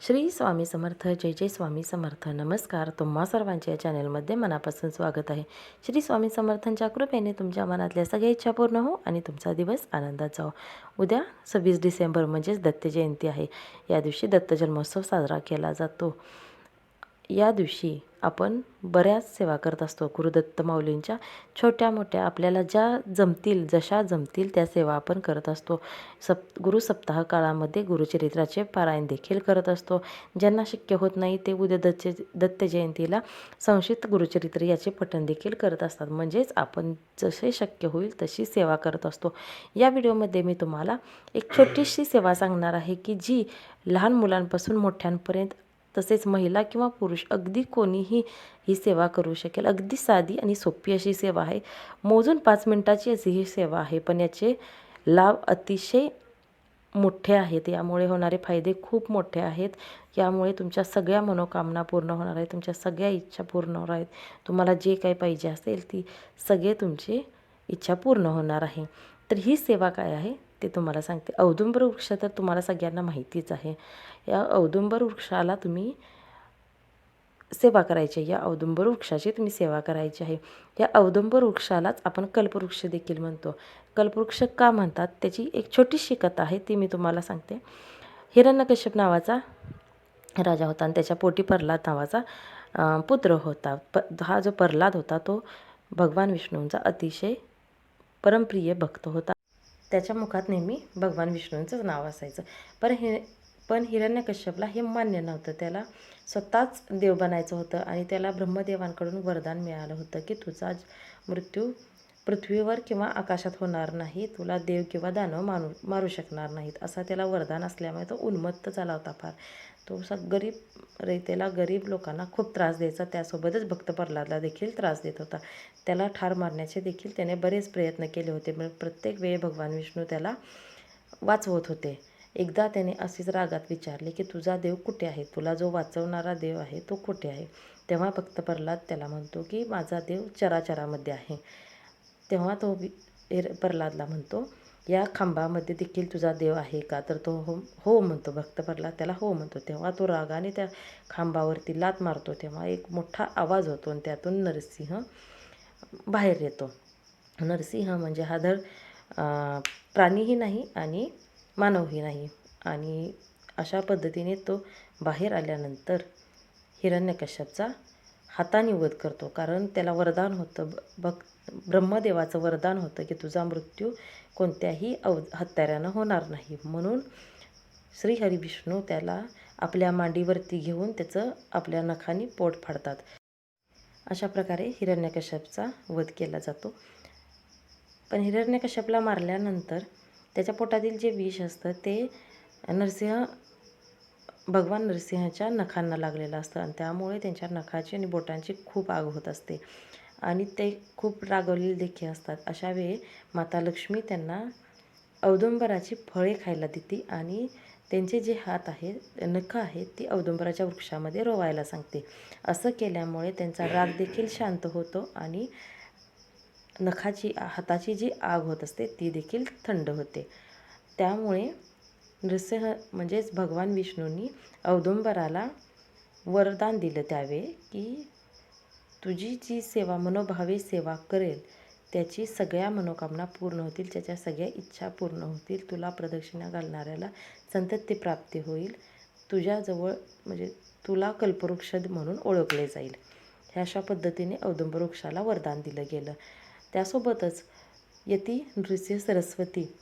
श्री स्वामी समर्थ जय जय स्वामी समर्थ. नमस्कार. तुम्हा सर्वांच्या या चॅनलमध्ये मनापासून स्वागत आहे. श्री स्वामी समर्थांच्या कृपेने तुमच्या मनातल्या सगळ्या इच्छा पूर्ण हो आणि तुमचा दिवस आनंदात जाओ उद्या सव्वीस डिसेंबर म्हणजेच दत्त जयंती आहे. या दिवशी दत्त जन्मोत्सव साजरा केला जातो. या दिवशी आपण बऱ्याच सेवा करत असतो गुरुदत्त माऊलींच्या. छोट्या मोठ्या आपल्याला ज्या जमतील जशा जमतील त्या सेवा आपण करत असतो. सप गुरु सप्ताह काळामध्ये गुरुचरित्राचे पारायण देखील करत असतो. ज्यांना शक्य होत नाही ते उद्या दत्त दत्त जयंतीला संक्षिप्त गुरुचरित्र याचे पठण देखील करत असतात. म्हणजेच आपण जसे शक्य होईल तशी सेवा करत असतो. या व्हिडिओमध्ये मी तुम्हाला एक छोटीशी सेवा सांगणार आहे की जी लहान मुलांपासून मोठ्यांपर्यंत तसेच महिला किंवा पुरुष अगदी कोणीही ही सेवा करू शकेल. अगदी साधी आणि सोपी अशी सेवा आहे. मोजून पाच मिनटाची अशी ही सेवा आहे. पण याचे लाभ अतिशय मोठे आहेत. यामुळे होणारे फायदे खूप मोठे आहेत. यामुळे तुमच्या सगळ्या मनोकामना पूर्ण होणार आहेत. तुमच्या सगळ्या इच्छा पूर्ण होणार आहेत. तुम्हाला जे काही पाहिजे असेल ती सगळे तुमची इच्छा पूर्ण होणार आहे. तर ही सेवा काय आहे? ते तुम्हाला सांगते. औदुंबर वृक्ष तर तुम्हाला सगळ्यांना माहितीच आहे. या औदुंबर वृक्षाला तुम्ही सेवा करायची आहे. या औदुंबर वृक्षाची तुम्ही सेवा करायची आहे. या औदुंबर वृक्षालाच आपण कल्पवृक्ष देखील म्हणतो. कल्पवृक्ष का म्हणतात? त्याची एक छोटीशी कथा आहे ती मी तुम्हाला सांगते. हिरण्यकश्यप नावाचा राजा होता आणि त्याच्या पोटी प्रल्हाद नावाचा पुत्र होता. प हा जो प्रल्हाद होता तो भगवान विष्णूंचा अतिशय परमप्रिय भक्त होता. त्याच्या मुखात नेहमी भगवान विष्णूंचंच नाव असायचं. पण हे पण हिरण्यकश्यपला हे मान्य नव्हतं. त्याला स्वतःच देव बनायचं होतं आणि त्याला ब्रह्मदेवांकडून वरदान मिळालं होतं की तुझा मृत्यू पृथ्वीवर किंवा आकाशात होणार नाही तुला देव किंवा दानव मानू मारू शकणार नाहीत असा त्याला वरदान असल्यामुळे तो उन्मत्त झाला होता फार. तो स गरीब रयतेला गरीब लोकांना खूप त्रास द्यायचा त्यासोबतच भक्त प्रल्हादला देखील त्रास देत होता. त्याला ठार मारण्याचे देखील त्याने बरेच प्रयत्न केले होते पण प्रत्येक वेळी भगवान विष्णू त्याला वाचवत होते. एकदा त्याने असेच रागात विचारले की तुझा देव कुठे आहे? तुला जो वाचवणारा देव आहे तो कुठे आहे? तेव्हा भक्त प्रल्हाद त्याला म्हणतो की माझा देव चराचरामध्ये आहे. तेव्हा तो हिर- प्रल्हादला म्हणतो या खांबामध्ये देखील तुझा देव आहे का? तर तो हो हो म्हणतो भक्त प्रल्हाद त्याला हो म्हणतो. तेव्हा तो रागाने त्या खांबावरती लात मारतो. तेव्हा एक मोठा आवाज होतो आणि त्यातून नरसिंह बाहेर येतो. नरसिंह म्हणजे हा धड प्राणीही नाही आणि मानवही नाही. आणि अशा पद्धतीने तो बाहेर आल्यानंतर हिरण्यकश्यपचा हाताने वध करतो. कारण त्याला वरदान होतं. ब- ब्रह्मदेवाचं वरदान होतं की तुझा मृत्यू कोणत्याही अव हत्याऱ्यानं होणार नाही. म्हणून श्रीहरी विष्णू त्याला आपल्या मांडीवरती घेऊन त्याचं आपल्या नखाने पोट फाडतात. अशा प्रकारे हिरण्यकश्यपचा वध केला जातो. पण हिरण्यकश्यपला मारल्यानंतर त्याच्या पोटातील जे विष असतं ते नरसिंह भगवान नरसिंहाच्या नखांना लागलेलं असतं आणि त्यामुळे त्यांच्या नखाची आणि बोटांची खूप आग होत असते. आणि ते खूप रागवलेले देखील असतात. अशा वेळी माता लक्ष्मी त्यांना औदुंबराची फळे खायला देते आणि त्यांचे जे हात आहेत नखं आहेत ती औदुंबराच्या वृक्षामध्ये रोवायला सांगते. असं केल्यामुळे त्यांचा राग देखील शांत होतो आणि नखाची हाताची जी आग होत असते ती देखील थंड होते. त्यामुळे नृसिंह म्हणजेच भगवान विष्णूंनी औदुंबराला वरदान दिलं त्यावेळी की तुझी जी सेवा मनोभावे सेवा करेल त्याची सगळ्या मनोकामना पूर्ण होतील त्याच्या सगळ्या इच्छा पूर्ण होतील. तुला प्रदक्षिणा घालणाऱ्याला संतती प्राप्ती होईल. तुझ्याजवळ म्हणजे तुला कल्पवृक्ष म्हणून ओळखले जाईल. ह्या अशा पद्धतीने औदुंबर वृक्षाला वरदान दिलं गेलं. त्यासोबतच यती नृसिंह सरस्वती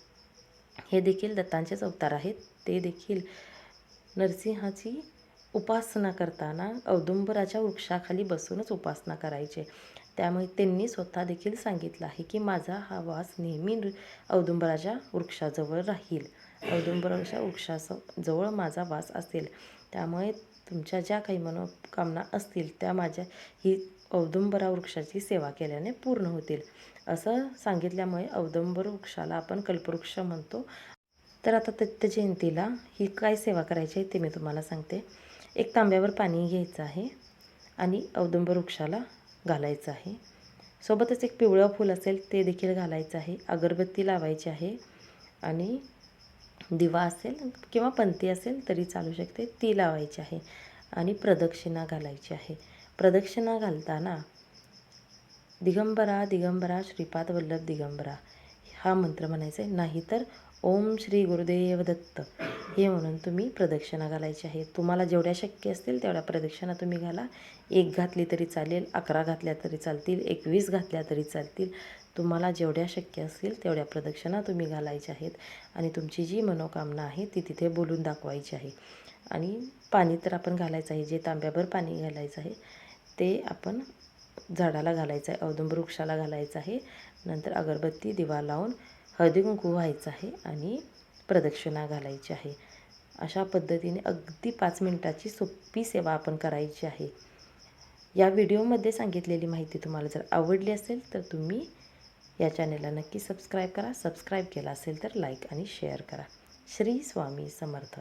हे देखील दत्तांचेच अवतार आहेत. ते देखील नरसिंहाची उपासना करताना औदुंबराच्या वृक्षाखाली बसूनच उपासना करायचे. त्यामुळे त्यांनी स्वतः देखील सांगितलं आहे की माझा हा वास नेहमी औदुंबराच्या वृक्षाजवळ राहील. औदुंबराच्या वृक्षाजवळ माझा वास असेल. त्यामुळे तुमच्या ज्या काही मनोकामना असतील त्या माझ्या ही औदुंबरा वृक्षाची सेवा केल्याने पूर्ण होतील. असं सांगितल्यामुळे औदुंबर वृक्षाला आपण कल्पवृक्ष म्हणतो. तर आता दत्त जयंतीला ही काय सेवा करायची आहे ते मी तुम्हाला सांगते. एक तांब्यावर पाणी घ्यायचं आहे आणि औदुंबर वृक्षाला घालायचं आहे. सोबतच एक पिवळं फूल असेल ते देखील घालायचं आहे. अगरबत्ती लावायची आहे आणि दिवा असेल किंवा पंती असेल तरी चालू शकते. ती लावायची आहे आणि प्रदक्षिणा घालायची आहे. प्रदक्षिणा घालताना दिगंबरा दिगंबरा श्रीपाद वल्लभ दिगंबरा. हा मंत्र म्हणायचा आहे नाहीतर ओम श्री गुरुदेव दत्त. हे म्हणून तुम्ही प्रदक्षिणा घालायची आहे. तुम्हाला जेवढ्या शक्य असतील तेवढ्या प्रदक्षिणा तुम्ही घाला. एक घातली तरी चालेल अकरा घातल्या तरी चालतील एकवीस घातल्या तरी चालतील. तुम्हाला जेवढ्या शक्य असतील तेवढ्या प्रदक्षिणा तुम्ही घालायच्या आहेत. आणि तुमची जी मनोकामना आहे ती तिथे बोलून दाखवायची आहे. आणि पाणी तर आपण घालायचं आहे जे तांब्याभर पाणी घालायचं आहे ते आपण झाडाला घालायचं आहे औदुंब वृक्षाला घालायचं आहे. नंतर अगरबत्ती दिवा लावून हळदी कुंकू व्हायचं आहे आणि प्रदक्षिणा घालायची आहे. अशा पद्धतीने अगदी पाच मिनटाची सोपी सेवा आपण करायची आहे. या व्हिडिओमध्ये सांगितलेली माहिती तुम्हाला जर आवडली असेल तर तुम्ही या चॅनेलला नक्की सबस्क्राईब करा. सबस्क्राईब केला असेल तर लाईक आणि शेअर करा. श्री स्वामी समर्थ.